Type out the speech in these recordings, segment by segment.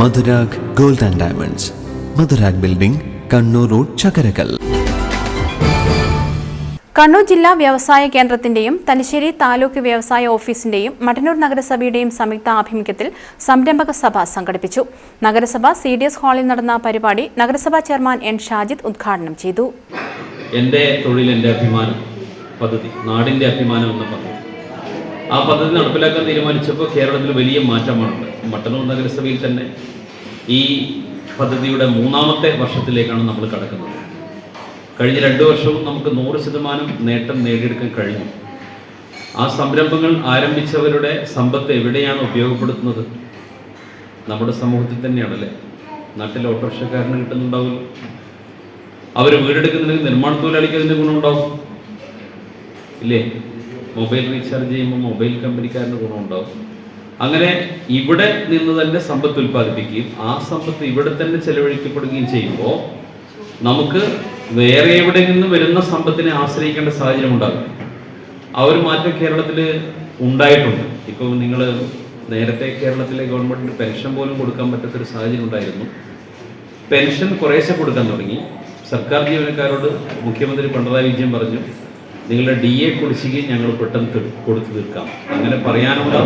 Madhurag gold and diamonds. Madhurag building Kannur road Chakkarakkal. Kannur ജില്ലാ വ്യവസായ കേന്ദ്രത്തിന്റെയും തലശ്ശേരി താലൂക്ക് വ്യവസായ ഓഫീസിന്റെയും മട്ടന്നൂർ നഗരസഭയുടെയും സംയുക്ത ആഭിമുഖ്യത്തിൽ സംരംഭക സഭ സംഘടിപ്പിച്ചു. നഗരസഭ സി ഡി എസ് ഹാളിൽ നടന്ന പരിപാടി നഗരസഭാ ചെയർമാൻ എൻ ഷാജിദ് ഉദ്ഘാടനം ചെയ്തു. എന്റെ തൊഴിൽ എന്റെ അഭിമാനം പദ്ധതി നാടിന്റെ അഭിമാനം എന്ന പദ്ധതി. ആ പദ്ധതി നടപ്പിലാക്കാൻ തീരുമാനിച്ചപ്പോൾ കേരളത്തിൽ വലിയ മാറ്റമാണുണ്ട് മട്ടന്നൂർ നഗരസഭയിൽ തന്നെ ഈ പദ്ധതിയുടെ മൂന്നാമത്തെ വർഷത്തിലേക്കാണ് നമ്മൾ കടക്കുന്നത്. കഴിഞ്ഞ രണ്ട് വർഷവും നമുക്ക് നൂറ് ശതമാനം നേട്ടം നേടിയെടുക്കാൻ കഴിഞ്ഞു. ആ സംരംഭങ്ങൾ ആരംഭിച്ചവരുടെ സമ്പത്ത് എവിടെയാണ് ഉപയോഗപ്പെടുത്തുന്നത്? നമ്മുടെ സമൂഹത്തിൽ തന്നെയാണല്ലേ? നാട്ടിലെ ഓട്ടോറിക്ഷക്കാരന് കിട്ടുന്നുണ്ടാവുമല്ലോ അവർ വീടെടുക്കുന്നതിന് നിർമ്മാണ തൊഴിലാളിക്ക് അതിന്റെ ഗുണമുണ്ടാവും. ഇല്ലേ? മൊബൈൽ റീചാർജ് ചെയ്യുമ്പോൾ മൊബൈൽ കമ്പനിക്കാരന് ഗുണമുണ്ടാവും. അങ്ങനെ ഇവിടെ നിന്ന് തന്നെ സമ്പത്ത് ഉൽപ്പാദിപ്പിക്കുകയും ആ സമ്പത്ത് ഇവിടെ തന്നെ ചെലവഴിക്കപ്പെടുകയും ചെയ്യുമ്പോൾ നമുക്ക് വേറെ എവിടെ നിന്ന് വരുന്ന സമ്പത്തിനെ ആശ്രയിക്കേണ്ട സാഹചര്യം ഉണ്ടാകും. ആ ഒരു മാറ്റം കേരളത്തിൽ ഉണ്ടായിട്ടുണ്ട്. ഇപ്പോൾ നിങ്ങൾ നേരത്തെ കേരളത്തിലെ ഗവൺമെന്റിന് പെൻഷൻ പോലും കൊടുക്കാൻ പറ്റാത്തൊരു സാഹചര്യം ഉണ്ടായിരുന്നു. പെൻഷൻ കുറേശ്ശെ കൊടുക്കാൻ തുടങ്ങി. സർക്കാർ ജീവനക്കാരോട് മുഖ്യമന്ത്രി പിണറായി വിജയൻ പറഞ്ഞു നിങ്ങളുടെ ഡി എ കുടിശ്ശികയും ഞങ്ങൾ പെട്ടെന്ന് കൊടുത്തു തീർക്കാം. അങ്ങനെ പറയാനുള്ള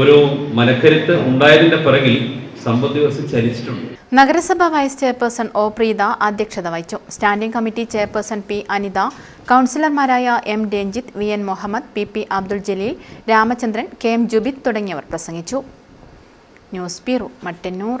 ഒരു മലക്കരുത്ത് ഉണ്ടായതിന്റെ പിറകിൽ സമ്പദ് വ്യവസ്ഥ ചലിച്ചിട്ടുണ്ട്. നഗരസഭ വൈസ് ചെയർപേഴ്സൺ ഒ പ്രീത അധ്യക്ഷത വഹിച്ചു. Standing committee chairperson P Anitha കൗൺസിലർമാരായ M Ranjith V N Muhammad P P Abdul Jaleel Ramachandran K M Jubith തുടങ്ങിയവർ പ്രസംഗിച്ചു. News bureau Mattannur.